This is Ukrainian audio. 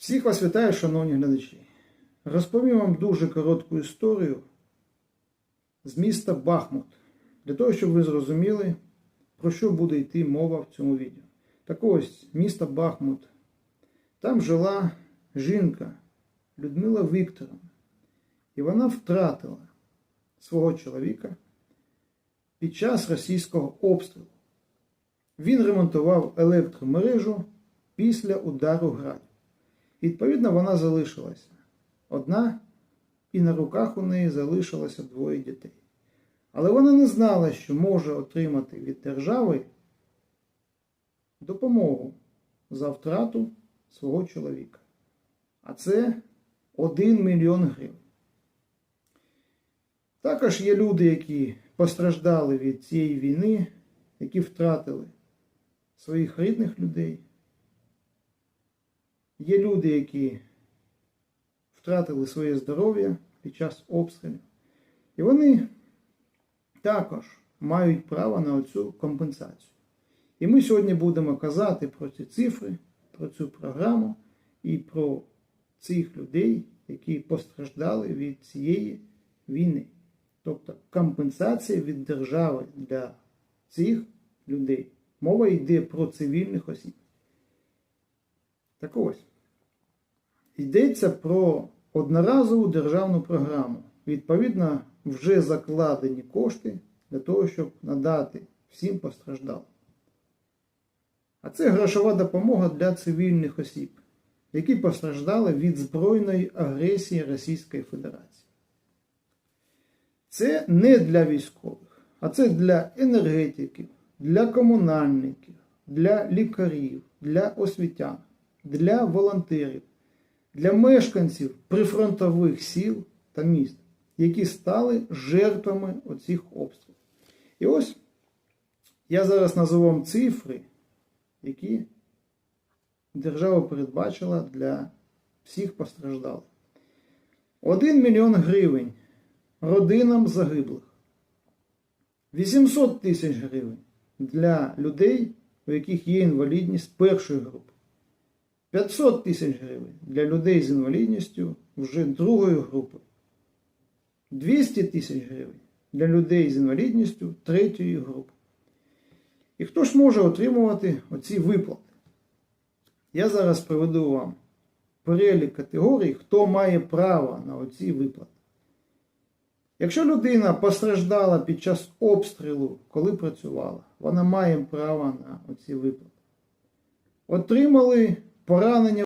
Всіх вас вітаю, шановні глядачі. Розповім вам дуже коротку історію з міста Бахмут, для того, щоб ви зрозуміли, про що буде йти мова в цьому відео. Так ось, місто Бахмут. Там жила жінка Людмила Вікторовна, і вона втратила свого чоловіка під час російського обстрілу. Він ремонтував електромережу після удару градів. Відповідно, вона залишилася одна, і на руках у неї залишилося двоє дітей. Але вона не знала, що може отримати від держави допомогу за втрату свого чоловіка. А це 1 мільйон гривень. Також є люди, які постраждали від цієї війни, які втратили своїх рідних людей. Є люди, які втратили своє здоров'я під час обстрілів. І вони також мають право на оцю компенсацію. І ми сьогодні будемо казати про ці цифри, про цю програму і про цих людей, які постраждали від цієї війни. Тобто компенсація від держави для цих людей. Мова йде про цивільних осіб. Так ось. Йдеться про одноразову державну програму. Відповідно, вже закладені кошти для того, щоб надати всім постраждалим. А це грошова допомога для цивільних осіб, які постраждали від збройної агресії Російської Федерації. Це не для військових, а це для енергетиків, для комунальників, для лікарів, для освітян, для волонтерів, для мешканців прифронтових сіл та міст, які стали жертвами оцих обстрілів. І ось я зараз назву вам цифри, які держава передбачила для всіх постраждалих. 1 мільйон гривень родинам загиблих. 800 тисяч гривень для людей, у яких є інвалідність першої групи. 500 тисяч гривень для людей з інвалідністю вже другої групи. 200 тисяч гривень для людей з інвалідністю третьої групи. І хто ж може отримувати оці виплати? Я зараз приведу вам перелік категорій, хто має право на оці виплати. Якщо людина постраждала під час обстрілу, коли працювала, вона має право на оці виплати. Отримали поранення